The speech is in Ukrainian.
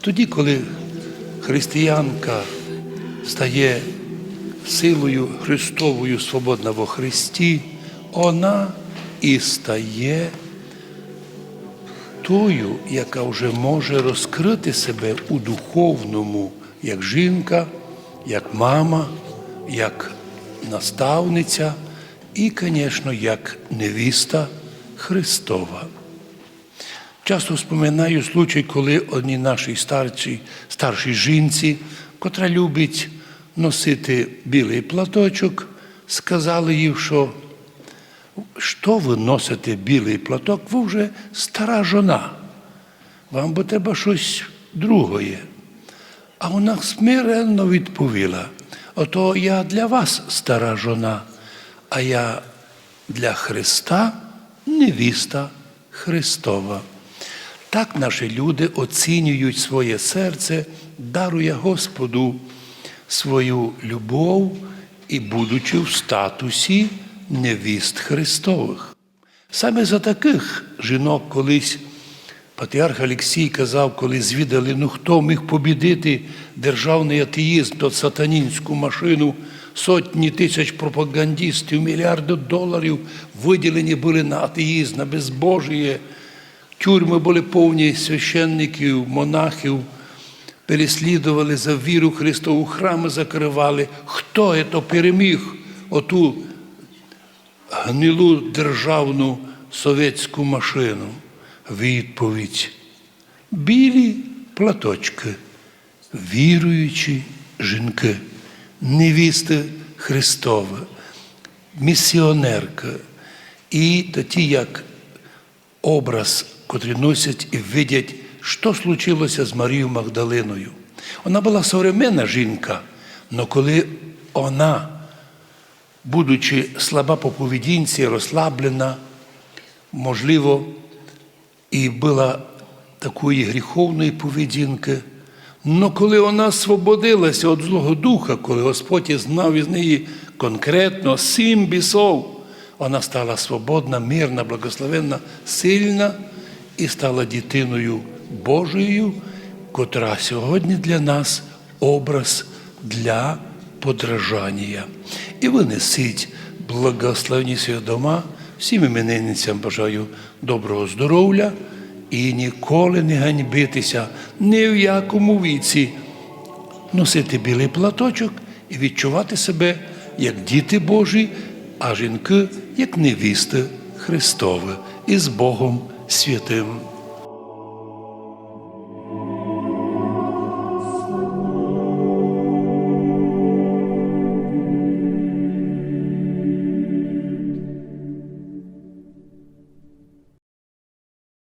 Тоді, коли християнка стає силою Христовою свободна во Христі, вона і стає тою, яка вже може розкрити себе у духовному, як жінка, як мама, як наставниця і, звісно, як невіста Христова. Часто вспоминаю случай, коли одній нашій старшій, старшій жінці, котра любить носити білий платочок, сказали їй, що що ви носите білий платок, ви вже стара жона. Вам би треба щось другое. А вона смиренно відповіла: ото я для вас стара жона, а я для Христа невіста Христова. Так наші люди оцінюють своє серце, дарує Господу свою любов і будучи в статусі невіст Христових. Саме за таких жінок колись патріарх Олексій казав, коли звідали, ну хто міг побідити державний атеїзм, тот сатанінську машину, сотні тисяч пропагандистів, мільярди доларів виділені були на атеїзм, на безбожіє. Тюрми були повні священників, монахів, переслідували за віру Христову, храми закривали. Хто це переміг оту гнилу державну совєтську машину? Відповідь. Білі платочки, віруючі жінки, невісти Христова, місіонерка. І тоді, як образ, котрий носять і видять, що случилося з Марією Магдалиною. Вона була современна жінка, але коли вона, будучи слаба по поведінці, розслаблена, можливо, і була такої гріховної поведінки, але коли вона освободилася від Злого Духа, коли Господь знав із неї конкретно сім бісов, вона стала свободна, мирна, благословенна, сильна і стала дитиною Божою, котра сьогодні для нас образ для подражання. І винесіть благословені свої дома. Всім іменинницям бажаю доброго здоров'я і ніколи не ганьбитися ні в якому віці, носити білий платочок і відчувати себе як діти Божі, а жінки як невісти Христові і з Богом святим.